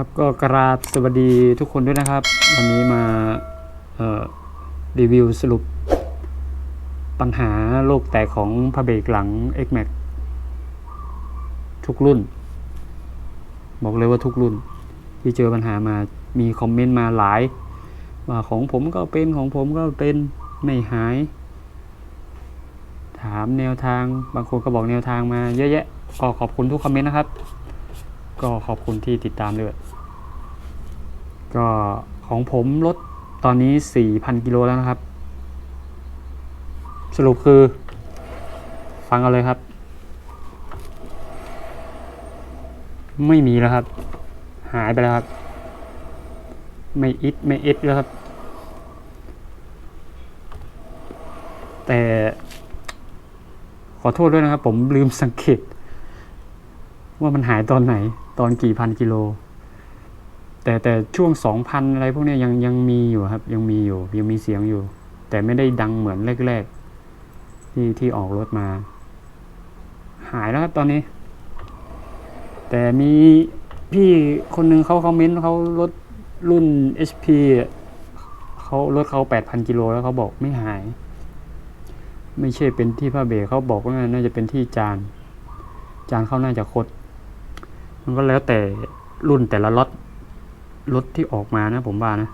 ครับก็กราบสวัสดีทุกคนด้วยนะครับ วันนี้มาเอ่อรีวิวสรุป ปัญหาโลกแตกของพระเบรกหลัง X Max ทุกรุ่น บอกเลยว่าทุกรุ่น ที่เจอปัญหามามีคอมเมนต์มาหลาย ว่าของผมก็เป็นของผมก็เป็นไม่หาย ถามแนวทางบางคนก็บอกแนวทางมาเยอะแยะก็ขอบคุณทุกคอมเมนต์นะครับ ก็ขอบคุณที่ติดตามด้วย ก็ของผมลดตอนนี้ 4,000 กิโลแล้วนะครับ สรุปคือ ฟังเอาเลยครับ ไม่มีแล้วครับ หายไปแล้วครับ ไม่อิดไม่เอ็ดแล้วครับ แต่ขอโทษด้วยนะครับ ผมลืมสังเกต ว่ามันหายตอนไหน ตอนกี่พันกิโล แต่แต่ช่วงสองพันอะไรพวกนี้ยังยังมีอยู่ครับ ยังมีอยู่ยังมีเสียงอยู่ แต่ไม่ได้ดังเหมือนแรกๆที่ที่ออกรถมา หายแล้วครับตอนนี้ แต่มีพี่คนหนึ่งเขาคอมเมนต์เขารถรุ่น HP เขารถเขาแปดพันกิโลแล้วเขาบอกไม่หาย ไม่ใช่เป็นที่ผ้าเบรเขาบอกว่าน่าจะเป็นที่จาน จานเขาน่าจะคด มันก็แล้วแต่รุ่นแต่ละรถรถที่ออกมานะผมว่านะ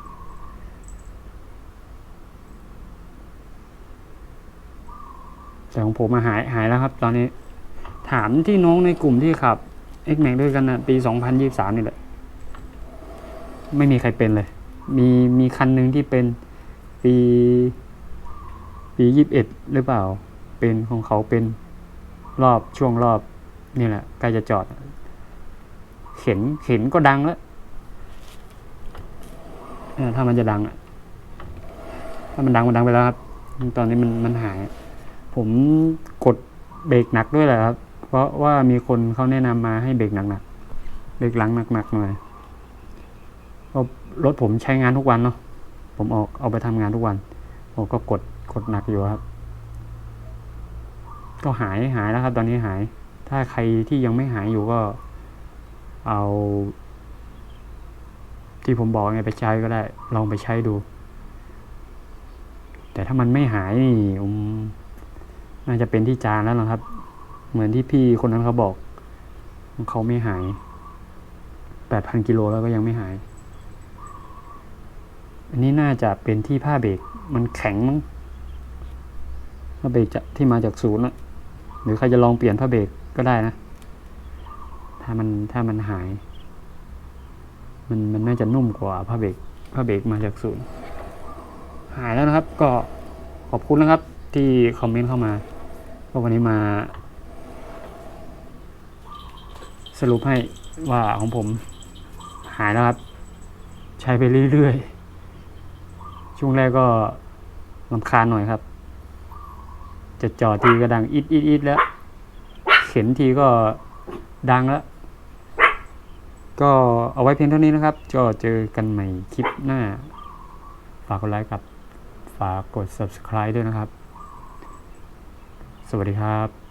แต่ของผมมาหายหายแล้วครับ ตอนนี้ ถามที่น้องในกลุ่มที่ขับ X Max ด้วยกันนะปี 2023 นี่แหละ ไม่มีใครเป็นเลย มีมีคันหนึ่งที่เป็นปี ปียี่สิบเอ็ดหรือเปล่า เป็นของเขาเป็นรอบช่วงรอบนี่แหละใกล้จะจอด เข็นเข็นก็ดังแล้วถ้ามันจะดังอะถ้ามันดังมันดังไปแล้วครับ ตอนนี้มันมันหาย ผมกดเบรกหนักด้วยแหละครับ เพราะว่ามีคนเขาแนะนำมาให้เบรกหนักๆ เบรกหลังหนักๆหน่อยเพราะรถผมใช้งานทุกวันเนาะ ผมออกเอาไปทำงานทุกวัน ผมก็กดกดหนักอยู่ครับ ก็หายหายแล้วครับ ตอนนี้หาย ถ้าใครที่ยังไม่หายอยู่ก็ เอา ที่ผมบอกไงไปใช้ก็ได้ ลองไปใช้ดู แต่ถ้ามันไม่หายนี่อืมน่าจะเป็นที่จานแล้วนะครับ เหมือนที่พี่คนนั้นเขาบอกเขาไม่หายแปดพันกิโลแล้วก็ยังไม่หาย อันนี้น่าจะเป็นที่ผ้าเบรกมันแข็งมั้งผ้าเบรกจะที่มาจากศูนย์อะหรือใครจะลองเปลี่ยนผ้าเบรกก็ได้นะ ถ้ามันถ้ามันหาย มันมันน่าจะนุ่มกว่าผ้าเบรกผ้าเบรกมาจากศูนย์ หายแล้วนะครับ ก็ขอบคุณนะครับ ที่คอมเมนต์เข้ามาก็วันนี้มา สรุปให้ว่าของผมหายแล้วครับ ใช้ไปเรื่อยๆ ช่วงแรกก็ลำคาญหน่อยครับ จะจอดทีก็ดังอิดอิดอิดแล้ว เข็นทีก็ดังแล้ว ก็เอาไว้เพียงเท่านี้นะครับก็เจอกันใหม่คลิปหน้า ฝากกดไลค์กับ ฝากกด subscribe ด้วยนะครับ สวัสดีครับ